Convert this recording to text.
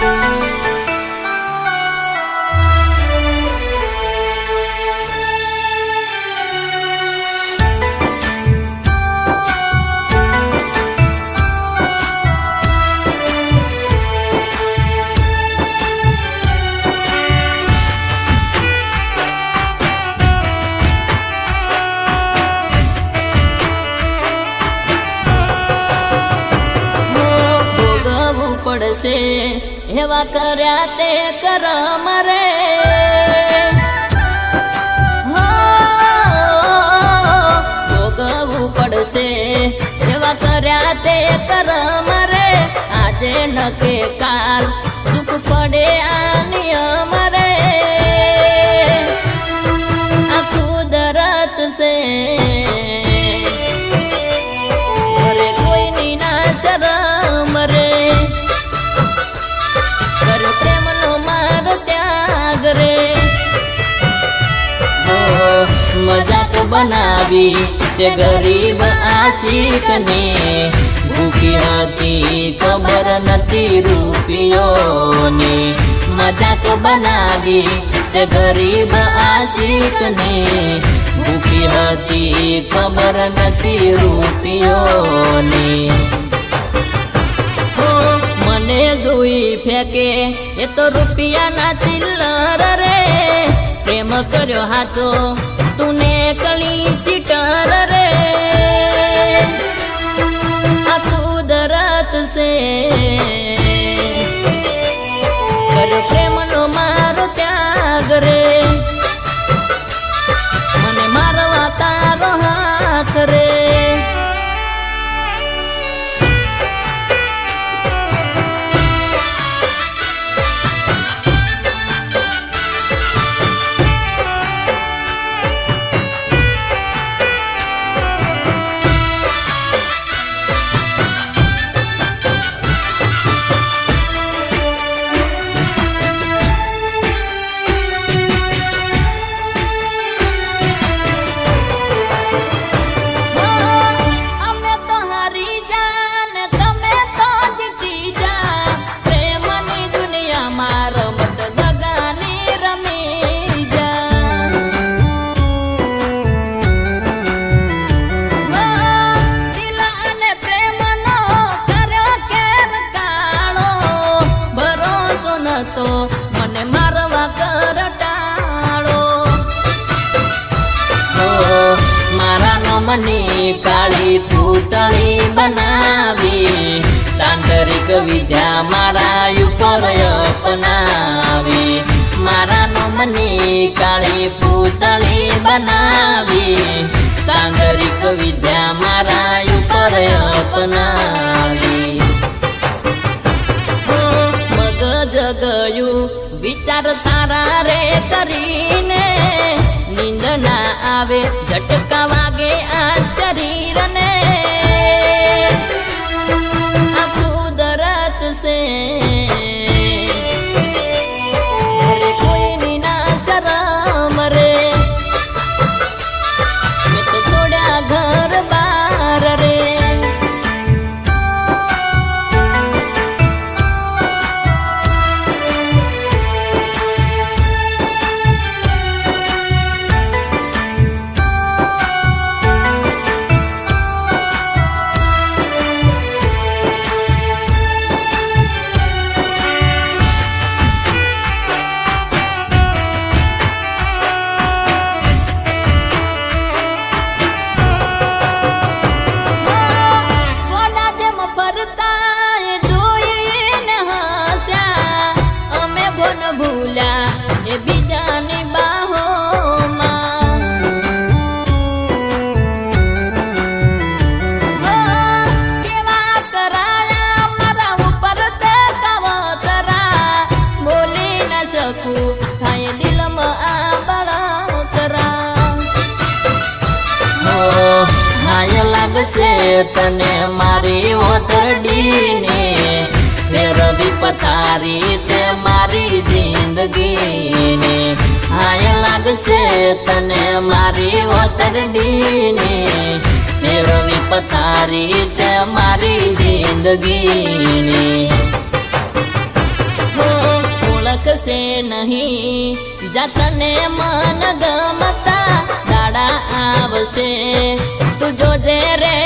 ભોગવવું પડશે એવા કર્યા તે કરમ રે. ભોગવવું પડશે. એવા કર્યા તે કરમ રે. આજે નકે કાલ દુઃખ પડે આ નિયમ રે. આ કુદરત છે. મજાક બનાવી તે ગરીબ આશિકને ભૂખી હતી ખબર નથી રૂપિયોની. મજાક બનાવી તે ગરીબ આશિકને ભૂખી હતી ખબર નથી રૂપિયોની. મને જોઈ ફેંકે એ તો રૂપિયાના ચિલ્લર રે. પ્રેમ કર્યો હાચો તુને કળી ચીટર રે. આ કુદરત છે નતો મને મારવા કરટાળો. ટાળો નો મને કાળી પૂતળી બનાવી, તાંત્રિક વિદ્યા મારા ઉપર અપનાવી. મારા નમની કાળી પૂતળી બનાવી, તાંત્રિક વિદ્યા મારા ઉપર અપનાવી. ગયું. વિચાર તારા રે કરીને નીંદ ના આવે. ઝટકા વાગે આ શરીરને. અમે ભૂલા ને બીજાની બાહોમાં. કેવા મારા ઉપર તે કાવતરા બોલી ન થાય દિલમાં આ બળતરા હો, હાય લાગશે તને મારી ઓતરડીને. ફેરવી પથારી તે મારી જિંદગીને. હાય લાગશે તને મારી ઓતરડી ને ફેરવી પથારી તે મારી જિંદગીને. ઓળખશે નહીં, જાતને મન ગમતા દાડા આવશે. તું જોજે રે